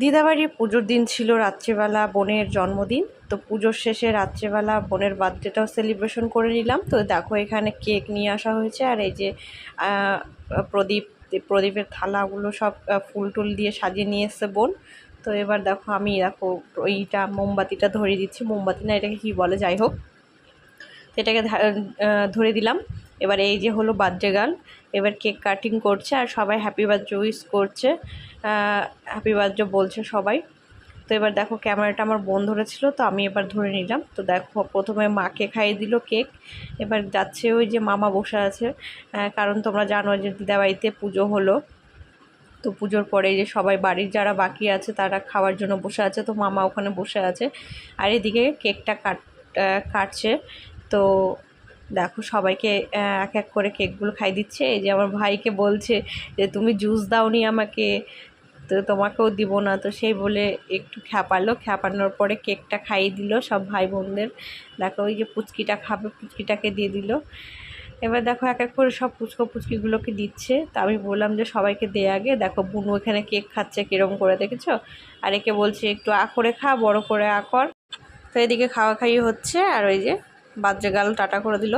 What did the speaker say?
দিদাবাড়ির পুজোর দিন ছিল রাত্রিবেলা বোনের জন্মদিন। তো পুজোর শেষে রাত্রিবেলা বোনের বার্থডেটাও সেলিব্রেশন করে নিলাম। তো দেখো এখানে কেক নিয়ে আসা হয়েছে। আর এই যে প্রদীপ, প্রদীপের থালাগুলো সব ফুল টুল দিয়ে সাজিয়ে নিয়ে এসছে বোন। তো এবার দেখো আমি দেখো ওইটা মোমবাতিটা ধরিয়ে দিচ্ছি। মোমবাতি না এটাকে কী বলে? যাই হোক। এটাকে ধরে দিলাম। এবার এই যে হলো বার্থডে গার্ল এবার কেক কাটিং করছে আর সবাই হ্যাপি বার্থডে উইশ করছে। হ্যাপি বার্থডে বলছে সবাই। তো এবার দেখো ক্যামেরাটা আমার বোন ধরেছিল, তো আমি এবার ধরে নিলাম। তো দেখো প্রথমে মাকে খাইয়ে দিল কেক, এবার যাচ্ছে ওই যে মামা বসে আছে। কারণ তোমরা জানো যে দিদাবাড়িতে পুজো হলো। তো পুজোর পরে যে সবাই বাড়ির যারা বাকি আছে তারা খাওয়ার জন্য বসে আছে, তো মামা ওখানে বসে আছে। আর এদিকে কেকটা কাট কাটছে। তো দেখো সবাইকে এক এক করে কেকগুলো খাই দিচ্ছে। এই যে আমার ভাইকে বলছে যে, তুমি জুস দাওনি আমাকে, তো তোমাকেও দিব না। তো সেই বলে একটু খ্যাপালো। খ্যাপানোর পরে কেকটা খাইয়ে দিল সব ভাই বোনদের। দেখো ওই যে পুচকিটা খাবে, পুচকিটাকে দিয়ে দিল। এবার দেখো এক এক করে সব পুচকো পুচকিগুলোকে দিচ্ছে। তা আমি বললাম যে, সবাইকে দে আগে। দেখো বুনু এখানে কেক খাচ্ছে কিরম করে, দেখেছ? আর একে বলছে, একটু আ করে খা, বড় করে আ কর। তো এদিকে খাওয়া খাইয়ে হচ্ছে। আর ওই যে বাদ্রে গাল টাটা করে দিল।